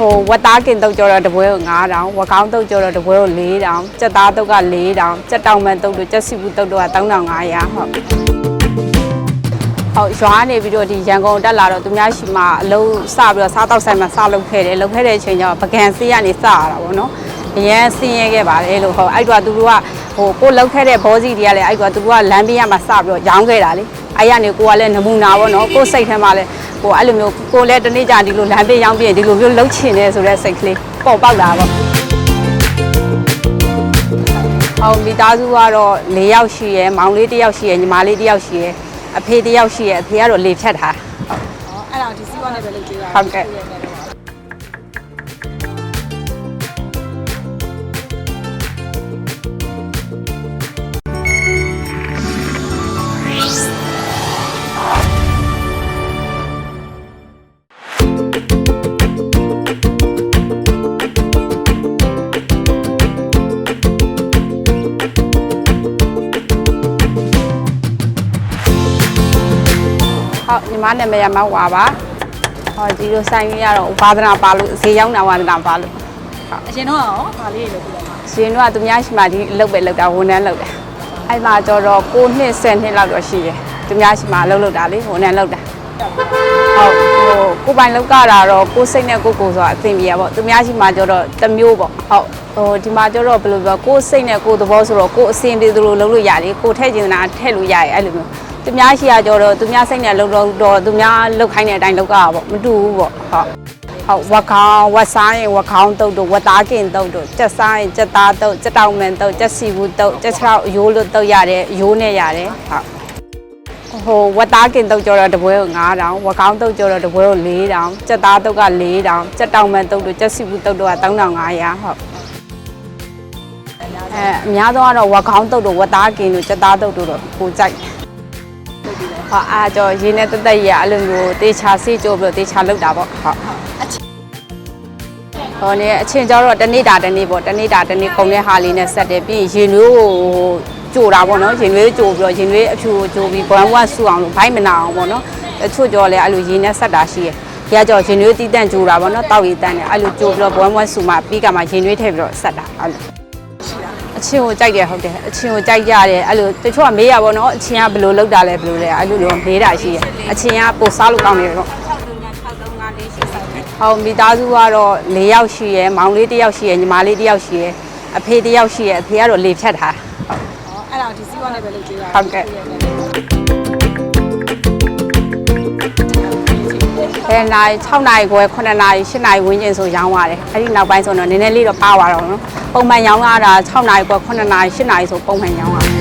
ဟိုဝက်သားကင်တုတ်ကြောတော့တပွဲကို9000ဝက်ကောင်းတုတ်ကြောတော့တပွဲကို4000ကြက်သားတုတ်က4000ကြက်တောင်မန်တုတ်တို့ကြက်စီဘူးတုတ်တို့က3500ဟုတ်ဟုတ်ရွာနေပြီးတော့ဒီရန်ကုန်တက်လာတော့သူများရှိမှအလုံးစပြီးတော့စားတော့ဆိုင်မှာစလုပ်ခဲ့တယ်လုပ်ခဲ့တဲ့အချိန်ကျတော့ပကံစီးကနေစရတာပေါ့နော်အရင်ဆင်းရဲခဲ့ပါတယ်လို့ဟုတ်အဲ့တော့သူတို့ကဟိုကိုလုပ်ခဲ့တဲ့ဘောစီတွေကလည်းအဲ့တော့သူတို့ကလမ်းဘေးရမှာစပြီးတော့ရောင်းခဲ့တာလေအဲ့ရနေကိုကလည်းနမူနာပေါ့နော်ကိုစိတ်ထဲမှာလည်း ဟိုအဲ့လိုမျိုးကိုလည်းတနေ့ကြာဒီလိုလမ်းဘေးရောင်းပြရင်ဒီလိုမျိုးလှုပ်ချင်တယ်ဆိုတဲ့စိတ်ကလေးပေါ်ပေါက်တာပေါ့အောင်မိသားစုကတော့၄ယောက်ရှိရယ်မောင်လေးတစ်ယောက်ရှိရယ်ညီမလေးတစ်ယောက်ရှိရယ်အဖေတစ်ယောက်ရှိရယ်အဖေကတော့လေဖြတ်ထားဟောအဲ့ဒါဒီစီးပွားနဲ့ပဲလုပ်ကြရဟုတ်ကဲ့ဟုတ်ညီ မနာမည်ကမဝါပါဟောဒီလိုဆိုင်ကြီးကတော့ဝါသနာပါလို့ဈေးရောက်တာဝါသနာပါလို့အရင်တော့ရောဗာလေးတွေလုပ်ပြလိုက်ပါရှင်တို့ကသူများရှိမှဒီအလုပ်ပဲလုပ်တာဝန်ထမ်းလုပ်တယ်အဲ့မှာကျတော့9နှစ်10နှစ်လောက်တော့ရှိတယ်သူများရှိမှအလုပ်လုပ်တာလေဝန်ထမ်းလုပ်တာဟုတ်ဟိုကိုယ်ပိုင်လုပ်ကြတာတော့ကိုယ်စိတ်နဲ့ကိုယ်ကိုယ်ဆိုတာအသိမြင်ရပေါ့သူများရှိမှကျတော့တစ်မျိုးပေါ့ဟုတ်ဟိုဒီမှာကျတော့ဘယ်လိုပြောကိုယ်စိတ်နဲ့ကိုယ်သဘောဆိုတော့ကိုယ်အစင်ပြေသလိုလုပ်လို့ရတယ်ကိုယ်ထည့်ချင်တာထည့်လို့ရတယ်အဲ့လိုမျိုး သူများရှိရကြတော့သူများစိတ်နဲ့လုပ်တော့တော့သူများလုပ်ခိုင်းတဲ့အတိုင်းလုပ်ကြတာပေါ့မတူဘူးပေါ့ဟုတ်ဟုတ်ဝက်ခေါင်းဝက်စားရင်ဝက်ခေါင်းတုတ်တို့ဝက်သားကင်တုတ်တို့ကြက်စားရင်ကြက်သားတုတ်ကြက်တောင်မန်တုတ်ကြက်စီဘူးတုတ်ကြက်ချောက်အယိုးလို့တုတ်ရတယ်အယိုးနဲ့ရတယ်ဟုတ်ဟိုဝက်သားကင်တုတ်ကြောတော့တပွဲကို9000ဝက်ခေါင်းတုတ်ကြောတော့တပွဲကို4000ကြက်သားတုတ်က4000ကြက်တောင်မန်တုတ်တို့ကြက်စီဘူးတုတ်တို့က3500ဟုတ်အဲအများဆုံးကတော့ဝက်ခေါင်းတုတ်တို့ဝက်သားကင်တို့ကြက်သားတုတ်တို့တော့ကိုကြိုက်တယ်ဟော အားကြောရင်းနဲ့တက်တက်ရအဲ့လိုမျိုးတေချာစေးကြိုးပြီးတော့တေချာလောက်တာပေါ့ဟုတ်ဟောနေအချင်းကျတော့တနေ့တာတနေ့ပေါ့တနေ့တာတနေ့ခုံတဲ့ဟာလေးနဲ့ဆက်တယ်ပြီးရင်ရင်နွေးကိုကြိုတာပေါ့နော်ရင်နွေးကြိုပြီးတော့ရင်နွေးအဖြူကိုကြိုပြီးဘွမ်ဘွမ်ဆူအောင်လို့ဘိုက်မနာအောင်ပေါ့နော်တချို့ကြောလည်းအဲ့လိုရင်နဲ့ဆက်တာရှိရယ်ဒီကကြောရင်နွေးတီးတန့်ကြိုတာပေါ့နော်တောက်ရည်တန့်တယ်အဲ့လိုကြိုပြီးတော့ဘွမ်ဘွမ်ဆူမှပြီးကမှရင်နွေးထည့်ပြီးတော့ဆက်တာအဲ့လို အချင်းကိုကြိုက်တယ်ဟုတ်တယ်အချင်းကိုကြိုက်ကြတယ်အဲ့လိုတချို့ကမေးရပါတော့အချင်းကဘယ်လိုလုပ်တာလဲဘယ်လိုလဲအဲ့လိုလိုမေးတာရှိရယ်အချင်းကပိုစားလို့ကောင်းတယ်တော့ဟောမိသားစုကတော့၄ယောက်ရှိရယ်မောင်လေးတစ်ယောက်ရှိရယ်ညီမလေးတစ်ယောက်ရှိရယ်အဖေတစ်ယောက်ရှိရယ်အဖေကတော့လေဖြတ်ထားဟောအဲ့ဒါဒီစီးပွားနဲ့ပဲလုပ်ကြရဟုတ်ကဲ့ အဲနိုင်6နိုင်ခွဲ9နိုင်10နိုင်ဝန်းကျင်ဆိုရောင်းရတယ်အဲ့ဒီနောက်ပိုင်းဆိုတော့နည်းနည်းလေးတော့ပါသွားတော့နော်ပုံမှန်ရောင်းရတာ6နိုင်ခွဲ9နိုင်10နိုင်ဆိုပုံမှန်ရောင်းရတယ်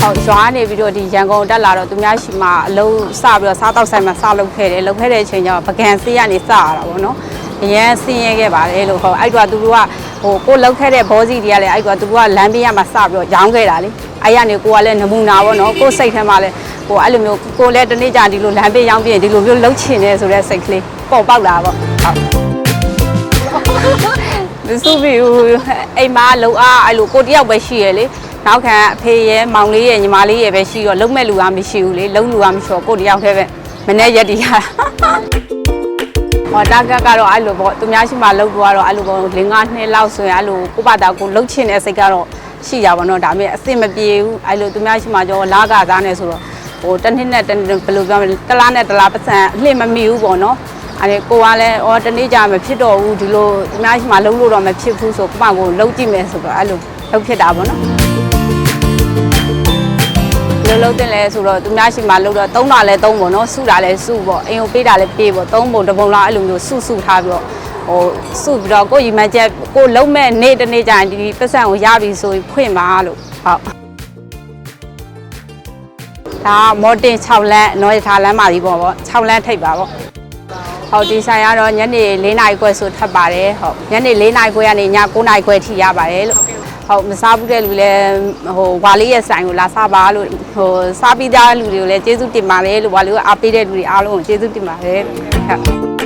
ဟုတ်ရွာနေပြီးတော့ဒီရန်ကုန်တက်လာတော့သူများရှိမှအလုံးစပြီးတော့စားတော့ဆိုင်မှာစလုပ်ခဲ့တယ်လုပ်ခဲ့တဲ့အချိန်ကျတော့ပကံစီးကနေစရတာပေါ့နော်အရင်ဆင်းရဲခဲ့ပါတယ်လို့ဟုတ်အဲ့တော့သူတို့ကဟိုကိုလုပ်ခဲ့တဲ့ဘောစီတွေကလည်းအဲ့တော့သူတို့ကလမ်းဘေးရမှာစပြီးတော့ရောင်းခဲ့တာလေ အဲ့ရနေကိုကလည်းနမူနာပေါ့နော်ကိုစိတ်ထဲမှာလည်းဟိုအဲ့လိုမျိုးကိုလည်းတနေ့ကြာဒီလိုလမ်းဘေးရောင်းပြရင်ဒီလိုမျိုးလှုပ်ချင်တယ်ဆိုတဲ့စိတ်ကလေးပေါ်ပေါက်လာပေါ့ဟုတ်မစုပြီဘူးအိမ်မှာလုံအားအဲ့လိုကိုတယောက်ပဲရှိရလေနောက်ခံအဖေရဲ့မောင်လေးရဲ့ညီမလေးရဲ့ပဲရှိတော့လုံမဲ့လူကမရှိဘူးလေလုံလူကမရှိတော့ကိုတယောက်တည်းပဲမနေ့ရက်တည်းရတာဟောတာကက်ကတော့အဲ့လိုပေါ့သူများရှိမှလုံတော့ကတော့အဲ့လိုပေါ့၄၅နှစ်လောက်ဆိုရင်အဲ့လိုကိုပါတာကိုလှုပ်ချင်တဲ့စိတ်ကတော့ ရှိကြပါတော့ဒါပေမဲ့အဆင်မပြေဘူးအဲ့လိုသူများရှိမှကြောလာကစားနေဆိုတော့ဟိုတစ်နှစ်နဲ့တစ်နှစ်ဘယ်လိုပြောမလဲတစ်လားနဲ့တစ်လားပတ်စံအလှမမီဘူးပေါ့နော်အဲ့ဒီကိုကလည်းအော်တနေ့ကြာမဖြစ်တော့ဘူးဒီလိုအများကြီးမှလုံးလို့တော့မဖြစ်ဘူးဆိုကိုမကိုလုံးကြည့်မယ်ဆိုတော့အဲ့လိုလုံးဖြစ်တာပေါ့နော်ဘယ်လိုလုံးတင်လဲဆိုတော့သူများရှိမှလုံးတော့သုံးတာလဲသုံးပေါ့နော်စုတာလဲစုပေါ့အိမ်ကိုပေးတာလဲပေးပေါ့သုံးပုံတစ်ပုံလားအဲ့လိုမျိုးစုစုထားပြီးတော့ ဟိုစုပြီးတော့ကိုရီမန်းချက်ကိုလုံးမဲ့နေ့တစ်နေ့ကြာရင်ဒီပတ်စံကိုရပြီဆိုရင်ဖွင့်ပါလို့ဟုတ်ဒါမော်တင်6လမ်းနော်ရထားလမ်းပါပြီပေါ့ပေါ့6လမ်းထိပ်ပါပေါ့ဟုတ်ဒီဆိုင်ကတော့ညနေ၄နာရီခွဲဆိုထပ်ပါတယ်ဟုတ်ညနေ၄နာရီခွဲကနေည9နာရီခွဲထိရပါတယ်လို့ဟုတ်မစားဘူးတဲ့လူလည်းဟိုဝါလေးရဲ့ဆိုင်ကိုလာစားပါလို့ဟိုစားပြီးသားလူတွေကိုလည်းကျေးဇူးတင်ပါတယ်လို့ဝါလေးကအားပေးတဲ့လူတွေအားလုံးကိုကျေးဇူးတင်ပါတယ်ဟုတ်